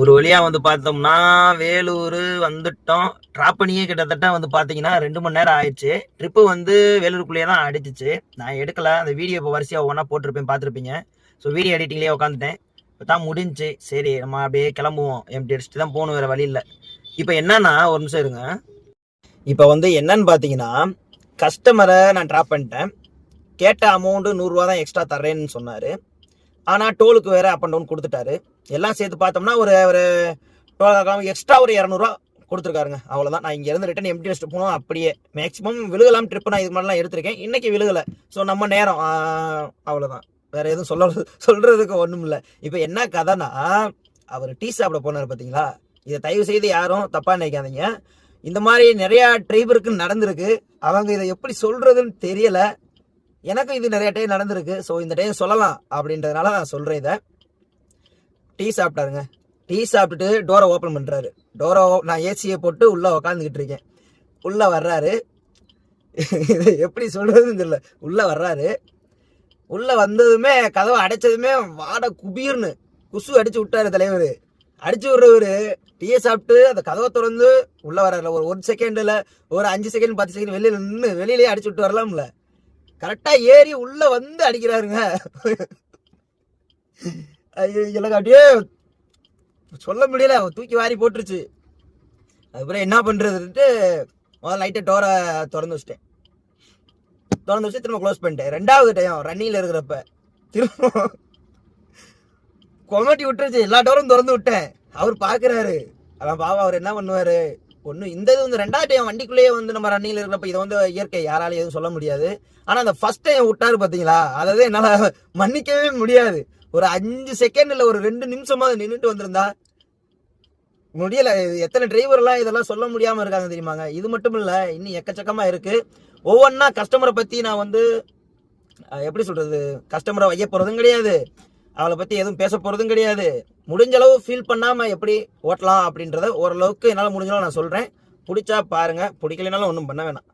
ஒரு வழியா வந்து பார்த்தோம்னா வேலூர் வந்துட்டோம். ட்ராப் பண்ணியே கிட்டத்தட்ட வந்து பார்த்தீங்கன்னா ரெண்டு மணி நேரம் ஆயிடுச்சு. ட்ரிப்பு வந்து வேலூருக்குள்ளேயே தான் அடிச்சிச்சு. நான் எடுக்கல. அந்த வீடியோ இப்போ வரிசையாக ஒவ்வொன்றா போட்டிருப்பேன் பார்த்துருப்பீங்க ஸோ வீடியோ எடிட்டிங்லேயே உட்காந்துட்டேன் இப்போ தான் முடிஞ்சுச்சு சரி நம்ம அப்படியே கிளம்புவோம். எம்டி அடிச்சுட்டு தான் போகணும் வேறு வழி இல்லை. இப்போ என்னன்னா ஒரு நிமிஷம் இருங்க. இப்போ வந்து என்னன்னு பார்த்தீங்கன்னா கஸ்டமரை நான் ட்ராப் பண்ணிட்டேன். கேட்ட அமௌண்ட்டு நூறுரூவா தான் எக்ஸ்ட்ரா தர்றேன்னு சொன்னார். ஆனால் டோலுக்கு வேறு அப் அண்ட் டவுன் கொடுத்துட்டாரு. எல்லாம் சேர்த்து பார்த்தோம்னா ஒரு ஒரு டோல் எக்ஸ்ட்ரா ஒரு இரநூறுவா கொடுத்துருக்காருங்க. அவ்வளோதான் நான் இங்கேருந்து ரிட்டன் எம்டி வச்சுட்டு போனோம். அப்படியே மேக்ஸிமம் விழுகலாம் ட்ரிப்பு நான் இது மாதிரிலாம் எடுத்திருக்கேன். இன்னைக்கு விழுகலை. ஸோ நம்ம நேரம். அவ்வளோதான் வேறு எதுவும் சொல்ல சொல்கிறதுக்கு ஒன்றும் இல்லை. இப்போ என்ன கதைனா அவர் டீ சாப்பிட போனார் பார்த்தீங்களா இதை தயவு செய்து யாரும் தப்பாக நினைக்காதீங்க. இந்த மாதிரி நிறையா ட்ரைவருக்கு நடந்திருக்கு. அவங்க இதை எப்படி சொல்கிறதுன்னு தெரியலை. எனக்கும் இது நிறைய டைம் நடந்திருக்கு. ஸோ இந்த டைம் சொல்லலாம் அப்படின்றதுனால நான் சொல்கிறேன் இதை. டீ சாப்பிட்டாருங்க. டீ சாப்பிட்டுட்டு டோரை ஓப்பன் பண்ணுறாரு டோரை நான் ஏசியை போட்டு உள்ளே உக்காந்துக்கிட்டு இருக்கேன். உள்ளே வர்றாரு. இதை எப்படி சொல்கிறதுன்னு தெரியல. உள்ளே வர்றாரு. உள்ளே வந்ததுமே கதவை அடைச்சதுமே வாட குபீர்னு குசு அடித்து விட்டாரு தலைவர். அடிச்சு விடுறவர். டீயை சாப்பிட்டு அந்த கதவை திறந்து உள்ளே வர்றாரு ஒரு ஒரு செகண்டில் ஒரு அஞ்சு செகண்ட் பத்து செகண்ட் வெளியில் நின்று வெளியிலேயே அடிச்சு விட்டு வரலாம்ல. கரெக்டாக ஏறி உள்ளே வந்து அடிக்கிறாருங்க. எனக்கு அப்படியே சொல்ல முடியல. தூக்கி வாரி போட்டுருச்சு. அதுக்கப்புறம் என்ன பண்ணுறதுன்ட்டு முதல்ல லைட்டை டோரை திறந்து வச்சிட்டேன். திறந்து வச்சு திரும்ப க்ளோஸ் பண்ணிட்டேன். ரெண்டாவது டைம் ரன்னிங்கில் இருக்கிறப்ப திரும்ப கொமட்டி விட்டுருச்சு. எல்லா டோரும் திறந்து விட்டேன். அவர் பார்க்குறாரு அதான் பாவா அவர் என்ன பண்ணுவார்? ஒன்று இந்த இது வந்து ரெண்டாவது டைம் வண்டிக்குள்ளேயே வந்து நம்ம ரன்னிங்கில் இருக்கிறப்ப இதை வந்து இயற்கை யாராலையும் எதுவும் சொல்ல முடியாது. ஆனால் அந்த ஃபர்ஸ்ட் டைம் விட்டாரு பார்த்தீங்களா அதாவது என்னால் மன்னிக்கவே முடியாது. ஒரு அஞ்சு செகண்ட் இல்லை ஒரு ரெண்டு நிமிஷமாக நின்றுட்டு வந்திருந்தா முடியல. எத்தனை டிரைவர்லாம் இதெல்லாம் சொல்ல முடியாமல் இருக்காங்க தெரியுமாங்க? இது மட்டும் இல்லை இன்னும் எக்கச்சக்கமாக இருக்குது ஒவ்வொன்றா கஸ்டமரை பற்றி நான் வந்து எப்படி சொல்கிறது கஸ்டமரை வைய போகிறதும் கிடையாது. அவளை பற்றி எதுவும் பேச போகிறதும் கிடையாது. முடிஞ்ச அளவு ஃபீல் பண்ணாமல் எப்படி ஓட்டலாம் அப்படின்றத ஓரளவுக்கு என்னால் முடிஞ்ச அளவு நான் சொல்கிறேன் பிடிச்சா பாருங்கள் பிடிக்கலைனாலும் ஒன்றும் பண்ண வேணாம்.